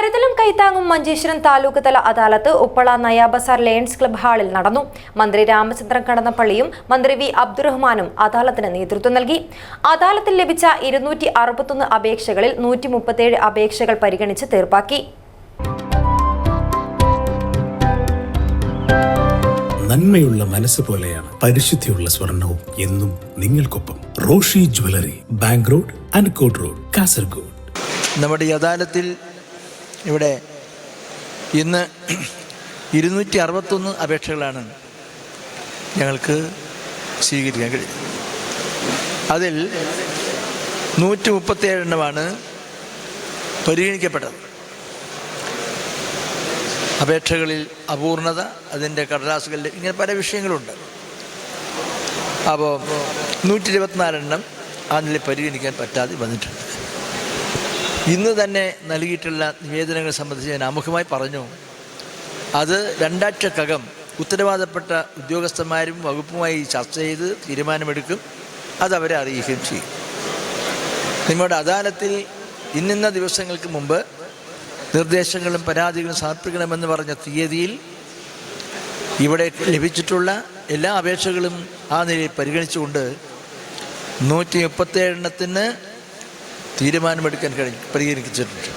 കരുതലും കൈത്താങ്ങും മഞ്ചേശ്വരം താലൂക്ക് തല adalat Uppala Nayabazar lions club ഹാളിൽ നടന്നു. മന്ത്രി രാമചന്ദ്രൻ കടന്നപ്പള്ളിയും മന്ത്രി വി അബ്ദുറഹ്മാനും അദാലത്തിന് നേതൃത്വം നൽകി. അദാലത്തിൽ ലഭിച്ച ഇരുന്നൂറ്റി അറുപത്തൊന്ന് അപേക്ഷകളിൽ നൂറ്റി മുപ്പത്തേഴ് അപേക്ഷകൾ പരിഗണിച്ച് തീർപ്പാക്കി. നന്മയുള്ള മനസ്സ് പോലെയാണ് പരിശുദ്ധിയുള്ള സ്വർണവും എന്നും നിങ്ങൾക്കൊപ്പം Roshi jewellery bank road അൻകോട്ട് road Kasaragod. നമ്മുടെ ഈ അദാലത്തിൽ ഇവിടെ ഇന്ന് ഇരുന്നൂറ്റി അറുപത്തൊന്ന് അപേക്ഷകളാണ് ഞങ്ങൾക്ക് സ്വീകരിക്കാൻ കഴിയും അതിൽ നൂറ്റി മുപ്പത്തേഴ് എണ്ണമാണ് പരിഗണിക്കപ്പെട്ടത്. അപേക്ഷകളിൽ അപൂർണത അതിന്റെ കടലാസുകളിൽ ഇങ്ങനെ പല വിഷയങ്ങളുണ്ട്. അപ്പോൾ നൂറ്റി ഇരുപത്തിനാലെണ്ണം അതിൽ പരിഗണിക്കാൻ പറ്റാതെ വന്നിട്ടുണ്ട്. ഇന്ന് തന്നെ നൽകിയിട്ടുള്ള നിവേദനങ്ങൾ സംബന്ധിച്ച് ഞാൻ അമുഖമായി പറഞ്ഞു. അത് രണ്ടാഴ്ചക്കകം ഉത്തരവാദപ്പെട്ട ഉദ്യോഗസ്ഥന്മാരും വകുപ്പുമായി ചർച്ച ചെയ്ത് തീരുമാനമെടുക്കും. അത് അവരെ അറിയിക്കുകയും ചെയ്യും. നിങ്ങളുടെ അദാലത്തിൽ ഇന്നിന്ന ദിവസങ്ങൾക്ക് മുമ്പ് നിർദ്ദേശങ്ങളും പരാതികളും സമർപ്പിക്കണമെന്ന് പറഞ്ഞ തീയതിയിൽ ഇവിടെ ലഭിച്ചിട്ടുള്ള എല്ലാ അപേക്ഷകളും ആ നിലയിൽ പരിഗണിച്ചുകൊണ്ട് നൂറ്റി മുപ്പത്തേഴെണ്ണത്തിന് തീരുമാനമെടുക്കാൻ കഴിഞ്ഞു പരിഗണിച്ചിട്ടുണ്ട്.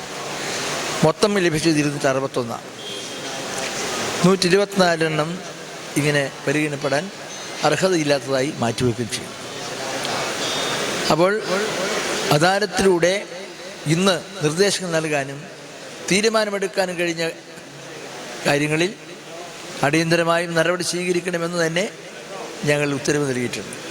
മൊത്തം ലഭിച്ചത് ഇരുന്നൂറ്റി അറുപത്തൊന്നാണ് നൂറ്റി ഇരുപത്തിനാലെണ്ണം ഇങ്ങനെ പരിഗണിപ്പെടാൻ അർഹതയില്ലാത്തതായി മാറ്റിവെക്കുകയും ചെയ്യും അപ്പോൾ അദാലത്തിലൂടെ ഇന്ന് നിർദ്ദേശങ്ങൾ നൽകാനും തീരുമാനമെടുക്കാനും കഴിഞ്ഞ കാര്യങ്ങളിൽ അടിയന്തരമായും നടപടി സ്വീകരിക്കണമെന്ന് തന്നെ ഞങ്ങൾ ഉത്തരവ് നൽകിയിട്ടുണ്ട്.